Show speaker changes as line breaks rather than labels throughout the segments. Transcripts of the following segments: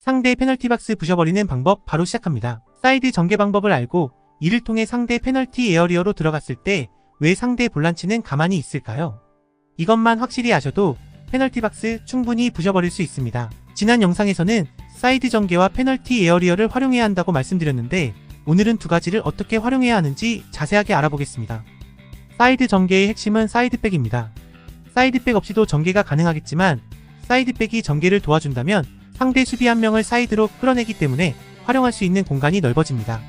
상대 페널티 박스 부셔버리는 방법 바로 시작합니다. 사이드 전개 방법을 알고 이를 통해 상대 페널티 에어리어로 들어갔을 때 왜 상대 볼란치는 가만히 있을까요? 이것만 확실히 아셔도 페널티 박스 충분히 부셔버릴 수 있습니다. 지난 영상에서는 사이드 전개와 페널티 에어리어를 활용해야 한다고 말씀드렸는데 오늘은 두 가지를 어떻게 활용해야 하는지 자세하게 알아보겠습니다. 사이드 전개의 핵심은 사이드백입니다. 사이드백 없이도 전개가 가능하겠지만 사이드백이 전개를 도와준다면 상대 수비 한 명을 사이드로 끌어내기 때문에 활용할 수 있는 공간이 넓어집니다.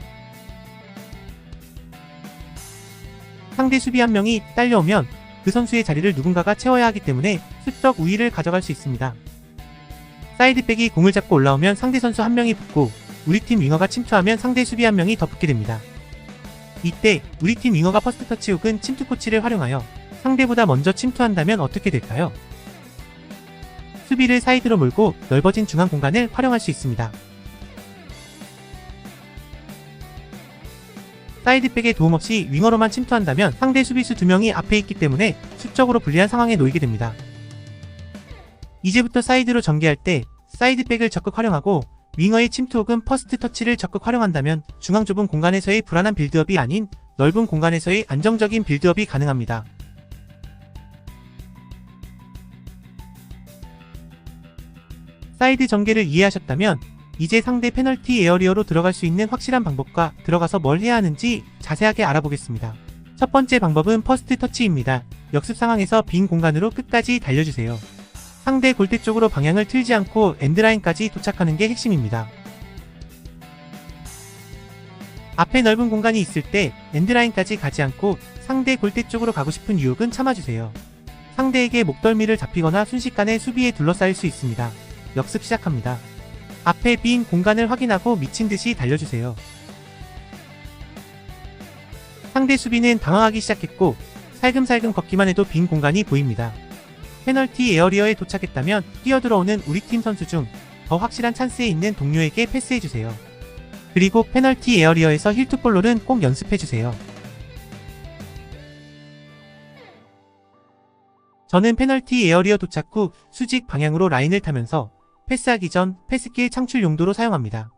상대 수비 한 명이 딸려오면 그 선수의 자리를 누군가가 채워야 하기 때문에 수적 우위를 가져갈 수 있습니다. 사이드백이 공을 잡고 올라오면 상대 선수 한 명이 붙고 우리 팀 윙어가 침투하면 상대 수비 한 명이 더 붙게 됩니다. 이때 우리 팀 윙어가 퍼스트 터치 혹은 침투 코치를 활용하여 상대보다 먼저 침투한다면 어떻게 될까요? 수비를 사이드로 몰고 넓어진 중앙 공간을 활용할 수 있습니다. 사이드백의 도움 없이 윙어로만 침투한다면 상대 수비수 2명이 앞에 있기 때문에 수적으로 불리한 상황에 놓이게 됩니다. 이제부터 사이드로 전개할 때 사이드백을 적극 활용하고 윙어의 침투 혹은 퍼스트 터치를 적극 활용한다면 중앙 좁은 공간에서의 불안한 빌드업이 아닌 넓은 공간에서의 안정적인 빌드업이 가능합니다. 사이드 전개를 이해하셨다면 이제 상대 페널티 에어리어로 들어갈 수 있는 확실한 방법과 들어가서 뭘 해야 하는지 자세하게 알아보겠습니다. 첫 번째 방법은 퍼스트 터치입니다. 역습 상황에서 빈 공간으로 끝까지 달려주세요. 상대 골대 쪽으로 방향을 틀지 않고 엔드라인까지 도착하는 게 핵심입니다. 앞에 넓은 공간이 있을 때 엔드라인까지 가지 않고 상대 골대 쪽으로 가고 싶은 유혹은 참아주세요. 상대에게 목덜미를 잡히거나 순식간에 수비에 둘러싸일 수 있습니다. 역습 시작합니다. 앞에 빈 공간을 확인하고 미친 듯이 달려주세요. 상대 수비는 당황하기 시작했고 살금살금 걷기만 해도 빈 공간이 보입니다. 페널티 에어리어에 도착했다면 뛰어들어오는 우리 팀 선수 중 더 확실한 찬스에 있는 동료에게 패스해주세요. 그리고 페널티 에어리어에서 힐투볼롤은 꼭 연습해주세요. 저는 페널티 에어리어 도착 후 수직 방향으로 라인을 타면서 패스하기 전 패스길 창출 용도로 사용합니다.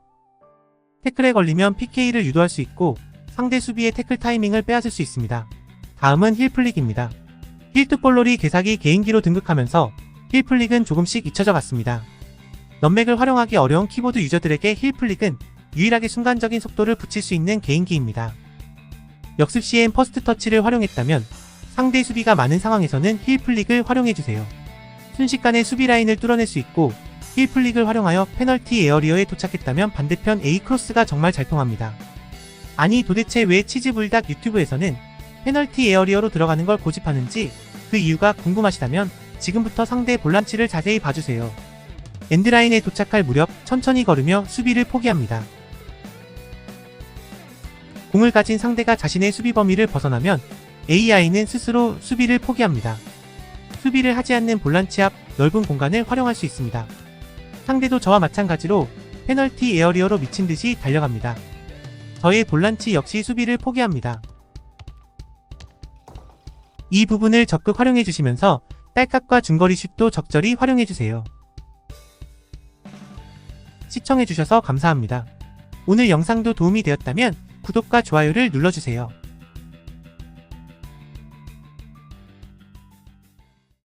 태클에 걸리면 PK를 유도할 수 있고 상대 수비의 태클 타이밍을 빼앗을 수 있습니다. 다음은 힐플릭입니다. 힐투볼롤이 개사기 개인기로 등극하면서 힐플릭은 조금씩 잊혀져 갔습니다. 넘맥을 활용하기 어려운 키보드 유저들에게 힐플릭은 유일하게 순간적인 속도를 붙일 수 있는 개인기입니다. 역습 시엔 퍼스트 터치를 활용했다면 상대 수비가 많은 상황에서는 힐플릭을 활용해주세요. 순식간에 수비 라인을 뚫어낼 수 있고 힐플릭을 활용하여 페널티 에어리어에 도착했다면 반대편 A 크로스가 정말 잘 통합니다. 아니 도대체 왜 치즈불닭 유튜브에서는 페널티 에어리어로 들어가는 걸 고집하는지 그 이유가 궁금하시다면 지금부터 상대 볼란치를 자세히 봐주세요. 엔드라인에 도착할 무렵 천천히 걸으며 수비를 포기합니다. 공을 가진 상대가 자신의 수비 범위를 벗어나면 AI는 스스로 수비를 포기합니다. 수비를 하지 않는 볼란치 앞 넓은 공간을 활용할 수 있습니다. 상대도 저와 마찬가지로 페널티 에어리어로 미친 듯이 달려갑니다. 저의 볼란치 역시 수비를 포기합니다. 이 부분을 적극 활용해 주시면서 딸깍과 중거리 슛도 적절히 활용해 주세요. 시청해 주셔서 감사합니다. 오늘 영상도 도움이 되었다면 구독과 좋아요를 눌러주세요.